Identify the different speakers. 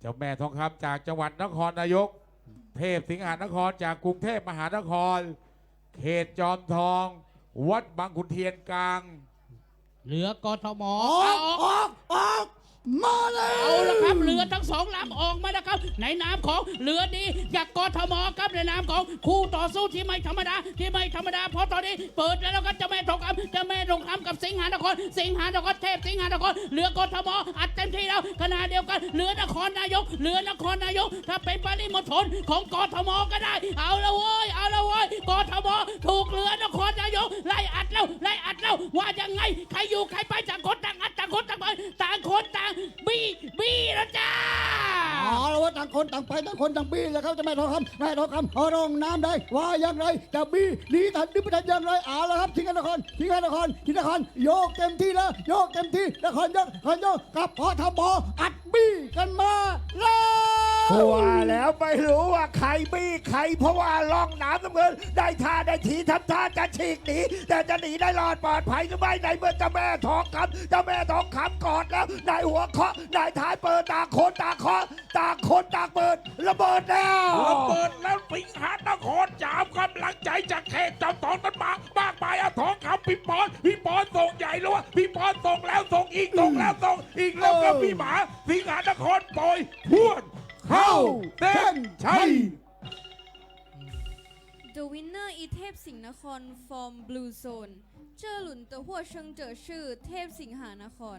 Speaker 1: เจ้าแม่ทองคำจากจังหวัดนครนายก เทพสิงหานครจากกรุงเทพมหานคร เขตจอมทอง วัดบางขุนเทียนกลาง
Speaker 2: เหลือกทม
Speaker 3: อ
Speaker 2: เอา
Speaker 3: อก
Speaker 2: ออก
Speaker 3: ออกออก มาเลย
Speaker 2: เอาละครับเรือทั้งสองลำออกมานะครับ ในนามของเรือดีจากกทมครับในนามของคู่ต่อสู้ที่ไม่ธรรมดาที่ไม่ธรรมดาเพราะตอนนี้เปิดแล้วครับเจ้าแม่ทองคำเจ้าแม่ทองคำกับสิงหานคร สิงหานครเทพสิงหานครเรือกทมอัดเต็มที่แล้วขณะเดียวกันเรือนครนายกเรือนครนายก ถ้าเป็นปริมณฑลของกทมก็ได้ เอาละเว้ยเอาละเว้ยกทม อัดแล้วไล่อัดแล้วว่ายังไงใครอยู่ใครไปต่างคนต่างอัดต่างคนต่างไปต่างคนต่างบี้บี้แล้วจ้า
Speaker 3: เอาละว่าต่างคนต่างไปต่างคนต่างบี้แล้วครับเจะแม่ทองคำแม่ทองคำเอารองน้ำได้ว่าอย่างไรจะบี้หนีทันหรือไม่ทันอย่างไรเอาละครับทิ้งกันนครทิ้งกันนครทิ้งนครโยกเต็มที่แล้วโยกเต็มที่นครยกนครโยกกับพอทบอัดบี้ ว่า
Speaker 4: แล้วไม่รู้ว่าใครบี้ใคร เพราะว่าล่องน้ำน้ำเงิน ได้ท่าได้ทีทำท่าจะฉีกหนีแต่จะหนีได้รอดปลอดภัยหรือไม่ในเมื่อเจ้าแม่ทองคำเจ้าแม่ทองคำกอดแล้วนายหัวเคาะนายท้ายเปิดตางคนตาเคาะตางคนตาเปิดระเบิดแล้ว
Speaker 1: ระเบิดแล้วสิงหานครจามกำลังใจจากเขตจอมทองกันมามากมายอะทองคำพี่ปอนพี่ปอนส่งใหญ่แล้ววะพี่ปอนส่งแล้วส่งอีกส่งแล้วส่งอีกแล้วก็พี่หมาสิงหานครปล่อยพวด เข้าเต้นชัย
Speaker 5: The winner is เทพสิงห์นคร from Blue Zone เจอหลุนเตอหัวเชิงเจอชื่อเทพสิงหานคร